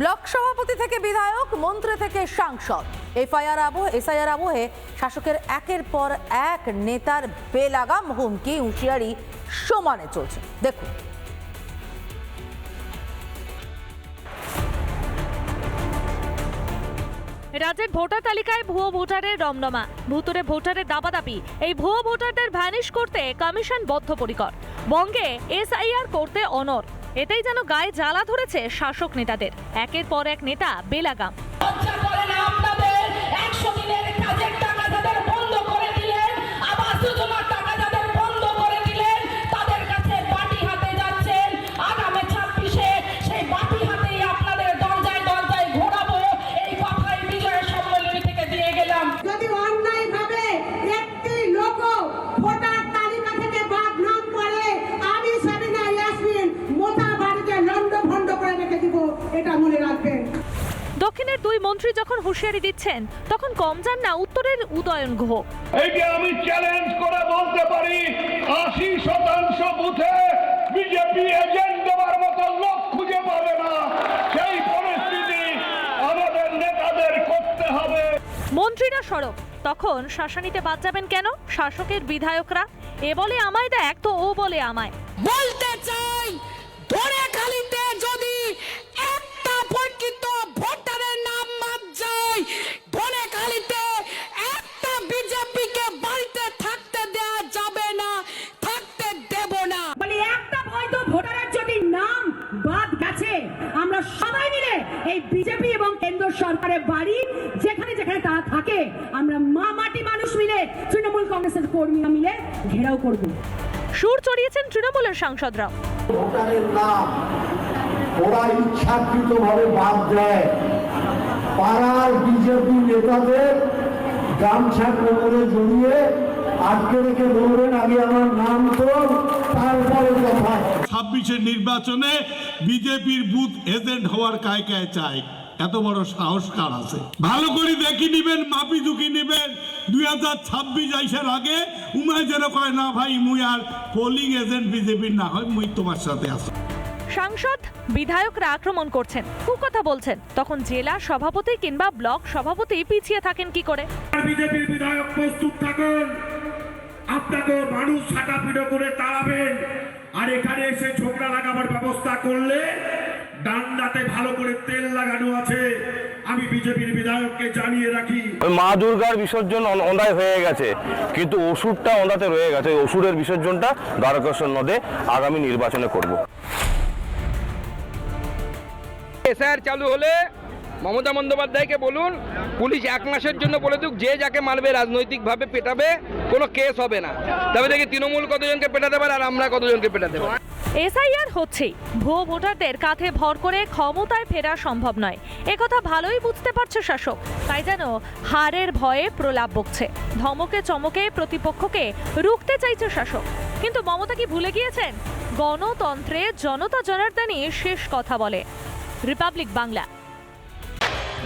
Block সভাপতি থেকে বিধায়ক, মন্ত্রী থেকে সাংসদ। এফআইআর আবহ, এসআইআর আবহে শাসকের একের পর এক নেতার বেলাগাম হুমকি হুঁশিয়ারি সমানে চলছে। দেখুন। রাজ্যের ভোটার তালিকায় ভুয়ো ভোটারের রমরমা ভুতুরে ভোটারের দাবাদাবি, এই ভুয়ো ভোটারদের ভ্যানিশ করতে কমিশন বদ্ধপরিকর। বঙ্গে এসআইআর করতে অনর এতেই যেন গায়ে জ্বালা ধরেছে শাসক নেতাদের। একের পর এক নেতা বেলাগাম। এটা মনে রাখবেন। দক্ষিণের দুই মন্ত্রী যখন হুঁশিয়ারি দিচ্ছেন তখন কম যান না উত্তরের উদয়ন গুহ। এইটা আমি চ্যালেঞ্জ করে বলতে পারি আশি শতাংশ বুথে বিজেপি এজেন্ট দেওয়ার মতো লোক খুঁজে পাবে না। সেই পরিস্থিতি আমাদের নেতাদের করতে হবে। মন্ত্রীরা সরব। তখন শাসানিতে বাদ যাবেন কেন? শাসকের বিধায়করা এ বলে আমায় দেখ তো ও বলে আমায়। বলতে চাই ধরে খালিতে এই বিজেপি এবং কেন্দ্র সরকারের বাড়ি যেখানে যেখানে তারা থাকে আমরা মা মাটি মানুষ মিলে তৃণমূল কংগ্রেসের কর্মীরা মিলে ঘেরাও করব। সুর চড়িয়েছেন তৃণমূলের সাংসদরাও। ভোটারের নাম ওরা ইচ্ছাকৃতভাবে বাদ দেয়। পাড়ার বিজেপি নেতাদের গামছা কোমরে জড়িয়ে আটকে রেখে বলবেন আগে আমার নাম তো তারপরে কথা ছাব্বিশের নির্বাচনে বিজেপির বুথ এজেন্ট হওয়ার কায় কায় চায় এত বড় সাহস কার আছে? ভালো করে দেখি নিবেন মাপি ঝুঁকি নিবেন। দুই হাজার ছাব্বিশ আইসার আগে উমায় যেন কয় না ভাই মুই আর পোলিং এজেন্ট বিজেপির না হয় মুই তোমার সাথে আছি। সাংসদ বিধায়করা আক্রমণ করছেন। কুকথা বলছেন। তখন জেলা সভাপতি কিংবা ব্লক সভাপতি পিছিয়ে থাকেন কি করে? বিজেপির বিধায়ক প্রস্তুত থাকুন। আপনাকে মানুষ ছাটাপিটো করে তাড়াবেন? আর এখানে এসে ছোকরা লাগাবার ব্যবস্থা করলে ডান্ডাতে ভালো করে তেল লাগানো আছে। আমি বিজেপির বিধায়ককে জানিয়ে রাখি। ওই মা দুর্গার বিসর্জন অন্ধায় হয়ে গেছে। কিন্তু ওষুধটা অন্ধাতে রয়ে গেছে। ওষুধের বিসর্জনটা দ্বারকেশ্বর নদে আগামী নির্বাচনে করব। এসআইআর চালু হলে মমতা বন্দ্যোপাধ্যায়কে বলুন পুলিশ এক মাসের জন্য বলে দিক, যে যাকে মারবে, রাজনৈতিকভাবে পেটাবে, কোনো কেস হবে না। তবে দেখি তৃণমূল কতজনকে পেটাতে পারে আর আমরা কতজনকে পেটাতে পারি? এসআইআর হচ্ছেই। ভুয়ো ভোটারদের কাঁধে ভর করে ক্ষমতায় ফেরা সম্ভব নয়। একথা ভালোই বুঝতে পারছে শাসক। তাই যেন হারের ভয়ে প্রলাপ বকছে। ধমকে চমকে প্রতিপক্ষকে রুখতে চাইছে শাসক। কিন্তু মমতা কি ভুলে গিয়েছেন? গণতন্ত্রে জনতা জনার্দনই শেষ কথা বলে। রিপাবলিক বাংলা।